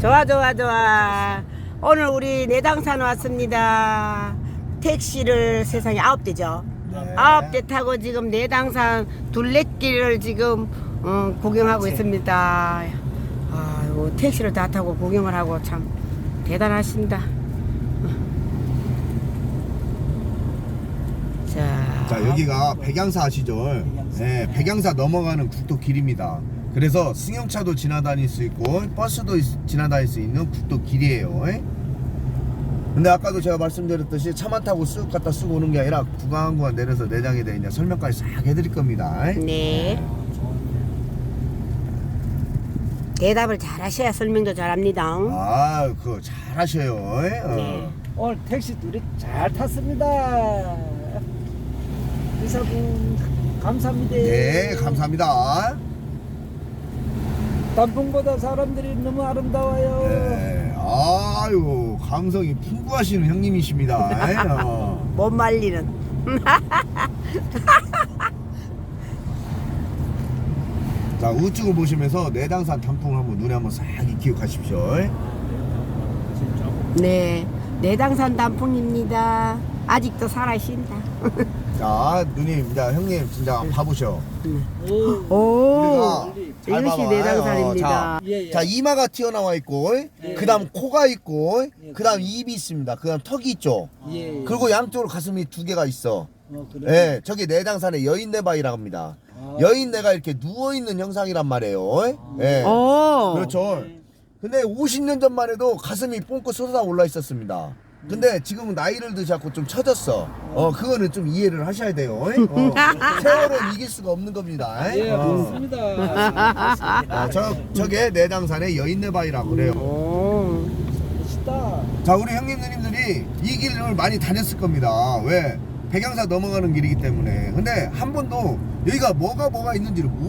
좋아 좋아 좋아. 오늘 우리 내당산 왔습니다. 택시를 세상에 아홉 대죠? 네. 아홉 대 타고 지금 내당산 둘레길을 지금 어, 구경하고 있습니다. 아유 택시를 다 타고 구경을 하고 참 대단하십니다. 자, 자 여기가 백양사 아시죠? 네, 백양사 넘어가는 국도 길입니다. 그래서 승용차도 지나다닐 수 있고 버스도 있- 지나다닐 수 있는 국도 길이에요. 예? 근데 아까도 제가 말씀드렸듯이 차만 타고 쑥 갔다 쑥 오는 게 아니라 구간 한 구간 내려서 내장에 대해 이제 설명까지 싹 해드릴 겁니다. 예? 네 대답을 잘 하셔야 설명도 잘 합니다 아, 그거 잘 하셔요. 예? 어. 네. 오늘 택시 둘이 잘 탔습니다. 의사분 감사합니다. 네, 감사합니다. 단풍보다 사람들이 너무 아름다워요. 네, 아유 감성이 풍부하시는 형님이십니다. 예? 어. 못 말리는 자 우측을 보시면서 내당산 단풍을 한번 눈에 한번 싹 기억하십시오. 네, 내당산 단풍입니다. 아직도 살아신다. 자 누님, 자 형님 진짜 한번 봐보셔. 오. 오, 잘 이것이 봐봐. 내당산입니다. 어, 예, 예. 자 이마가 튀어나와 있고, 예. 그다음 코가 있고, 예. 그다음 입이 있습니다. 그다음 턱이 있죠. 예. 그리고 양쪽으로 가슴이 두 개가 있어. 어, 그래. 예, 저기 내당산의 여인내바위라고 합니다. 아. 여인내가 이렇게 누워 있는 형상이란 말이에요. 예. 오, 그렇죠. 근데 50년 전만 해도 가슴이 뽕긋 솟아 올라 있었습니다. 근데 지금은 나이를 드셨고 좀 처졌어. 어, 그거는 좀 이해를 하셔야 돼요. 어, 세월은 이길 수가 없는 겁니다. 예, 어. 맞습니다. 아, 저, 저게 내당산의 여인내바위라고 그래요. 오, 멋있다. 자, 우리 형님, 누님들이 이 길을 많이 다녔을 겁니다. 왜? 백양사 넘어가는 길이기 때문에. 근데 한 번도 여기가 뭐가 뭐가 있는지를